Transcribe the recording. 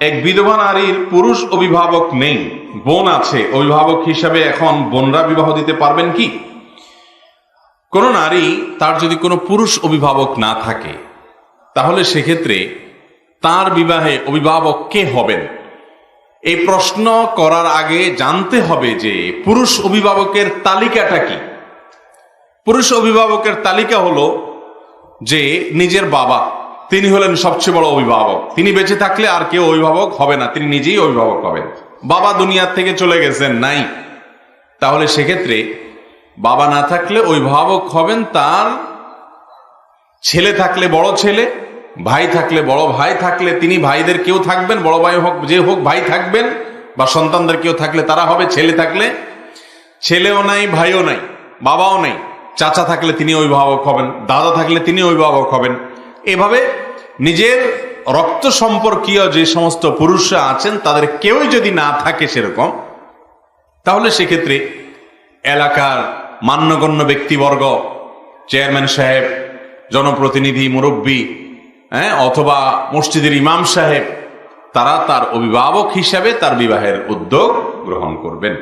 এক বিধবা নারীর পুরুষ অভিভাবক নেই। বোন আছে। অভিভাবক হিসাবে এখন বোনরা বিবাহ দিতে পারবেন কি? কোন নারী তার যদি কোনো পুরুষ অভিভাবক না থাকে, তাহলে সেক্ষেত্রে তার বিবাহে অভিভাবক কে হবেন? এই প্রশ্ন করার আগে জানতে হবে যে পুরুষ অভিভাবকের তালিকাটা কি? পুরুষ অভিভাবকের তালিকা হলো যে নিজের বাবা তিনি হলেন সবচেয়ে বড় অভিভাবক। তিনি বেঁচে থাকলে আর কেউ অভিভাবক হবে না, তিনি নিজেই অভিভাবক হবেন। বাবা দুনিয়ার থেকে চলে গেছেন, নাই। তাহলে সেক্ষেত্রে বাবা না থাকলে অভিভাবক হবেন তার ছেলে থাকলে বড় ছেলে, ভাই থাকলে বড় ভাই থাকলে তিনি ভাইদের কেউ থাকবেন, বড় ভাই হোক, যে হোক ভাই থাকবেন, বা সন্তানদের কেউ থাকলে তারা হবে, ছেলে থাকলে ছেলেও নাই, ভাইও নাই, বাবাও নাই, চাচা থাকলে তিনি অভিভাবক হবেন, দাদা থাকলে তিনি অভিভাবক হবেন। এভাবে নিজের রক্ত সম্পর্কীয় যে সমস্ত পুরুষরা আছেন, তাদের কেউই যদি না থাকে সেরকম, তাহলে সেক্ষেত্রে এলাকার মান্যগণ্য ব্যক্তিবর্গ, চেয়ারম্যান সাহেব, জনপ্রতিনিধি, মুরব্বী হ্যাঁ অথবা মসজিদের ইমাম সাহেব, তারা তার অভিভাবক হিসাবে তার বিবাহের উদ্যোগ গ্রহণ করবেন।